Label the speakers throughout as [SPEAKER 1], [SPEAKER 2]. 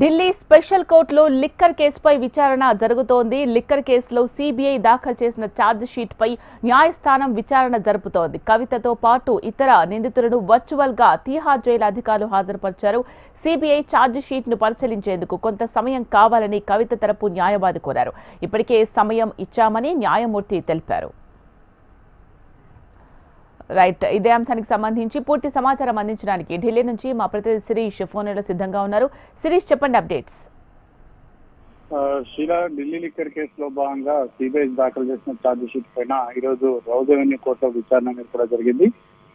[SPEAKER 1] Delhi special కోర్టులో liquor కేసుపై విచారణ జరుగుతోంది. లిక్కర్ కేసులో సిబిఐ దాఖలు చేసిన ఛార్జ్ షీట్పై న్యాయస్థానం విచారణ జరుపుతోంది. కవితతో పాటు ఇతర నిందితులను వర్చువల్గా తీహార్ జైలు అధికారులు హాజరుపరిచారు. సిబిఐ ఛార్జ్ షీట్ను పరిశీలించేందుకు కొంత సమయం కావాలని కవిత తరపు న్యాయవాది కోరారు. ఇప్పటికే సమయం ఇచ్చామని న్యాయమూర్తి తెలిపారు. రైట్. ఇదే అంశానికి సంబంధించి పూర్తి సమాచారం అందించడానికి ఢిల్లీ నుంచి మా ప్రతినిధి శిరీష్ ఫోన్లో సిద్ధంగా ఉన్నారు. శిరీష్ చెప్పండి అప్డేట్స్.
[SPEAKER 2] ఆ, షీలా ఢిల్లీ లిక్కర్ కేసులో భాగంగా సిబిఐ దాఖలు చేసిన ఛార్జ్ షీట్ పైన ఈ రోజు రౌజ్ అవెన్యూ కోర్టులో విచారణ అనేది కూడా జరిగింది.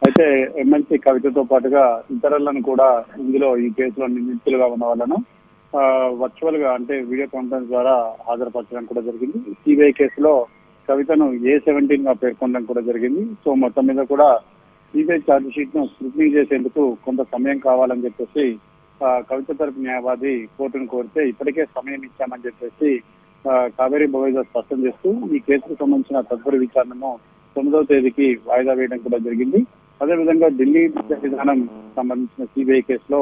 [SPEAKER 2] అయితే ఎమ్మెల్సీ కవితతో పాటుగా ఇతరులను కూడా ఇందులో ఈ కేసులో నిందితులుగా ఉన్న వాళ్ళను వర్చువల్గా అంటే వీడియో కాన్ఫరెన్స్ ద్వారా హాజరుపరచడం కూడా జరిగింది. సిబిఐ కేసులో కవితను ఏ సెవెంటీన్గా పేర్కొనడం కూడా జరిగింది. సో మొత్తం మీద కూడా సిబిఐ ఛార్జ్ షీట్ను స్క్రూటినీ చేసేందుకు కొంత సమయం కావాలని చెప్పేసి ఆ, కవిత తరపు న్యాయవాది కోర్టును కోరితే ఇప్పటికే సమయం ఇచ్చామని చెప్పేసి కావేరీ బొవైజా స్పష్టం చేస్తూ ఈ కేసుకు సంబంధించిన తదుపరి విచారణను తొమ్మిదవ తేదీకి వాయిదా వేయడం కూడా జరిగింది. అదేవిధంగా ఢిల్లీ విద్యా విధానం సంబంధించిన సిబిఐ కేసులో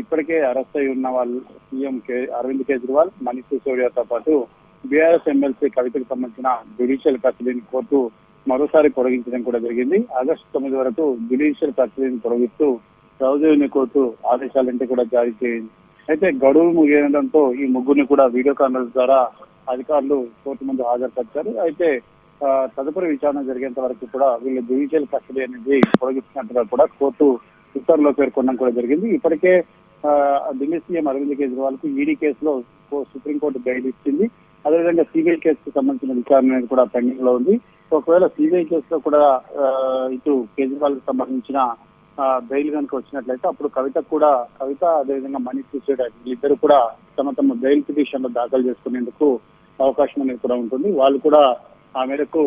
[SPEAKER 2] ఇప్పటికే అరెస్ట్ అయి ఉన్న వాళ్ళు సీఎం కే అరవింద్ కేజ్రీవాల్ మనీష్ సిసోడియాతో పాటు బీఆర్ఎస్ ఎమ్మెల్సీ కవితకు సంబంధించిన జ్యుడిషియల్ కస్టడీని కోర్టు మరోసారి పొడిగించడం కూడా జరిగింది. ఆగస్టు తొమ్మిది వరకు జ్యుడిషియల్ కస్టడీని పొడిగిస్తూ రౌజీని కోర్టు ఆదేశాలంటే కూడా జారీ చేయింది. అయితే గడువు ముగియడంతో ఈ ముగ్గురిని కూడా వీడియో కాన్ఫరెన్స్ ద్వారా అధికారులు కోర్టు ముందు హాజరుపరిచారు. అయితే ఆ, తదుపరి విచారణ జరిగేంత వరకు కూడా వీళ్ళు జ్యుడిషియల్ కస్టడీ అనేది పొడిగిస్తున్నట్టుగా కూడా కోర్టు ఉత్తర్వులో పేర్కొనడం కూడా జరిగింది. ఇప్పటికే ఢిల్లీ సీఎం అరవింద్ కేజ్రీవాల్కు ఈడీ కేసులో సుప్రీంకోర్టు బెయిల్ ఇచ్చింది. అదేవిధంగా సిబిఐ కేసుకు సంబంధించిన విచారణ అనేది కూడా పెండింగ్లో ఉంది. ఒకవేళ సిబిఐ కేసులో కూడా ఇటు కేజ్రీవాల్కు సంబంధించిన బెయిల్ కనుక వచ్చినట్లయితే అప్పుడు కవిత కూడా కవిత అదేవిధంగా మనీష్ సిసోడియా వీళ్ళిద్దరు కూడా తమ తమ బెయిల్ పిటిషన్లో దాఖలు చేసుకునేందుకు అవకాశం అనేది కూడా ఉంటుంది. వాళ్ళు కూడా ఆ మేరకు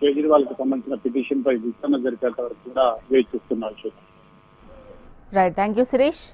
[SPEAKER 2] కేజ్రీవాల్కు సంబంధించిన పిటిషన్ పై విచారణ జరిపేంత వరకు కూడా వేచి చూస్తున్నారు.
[SPEAKER 1] Right thank you Sirish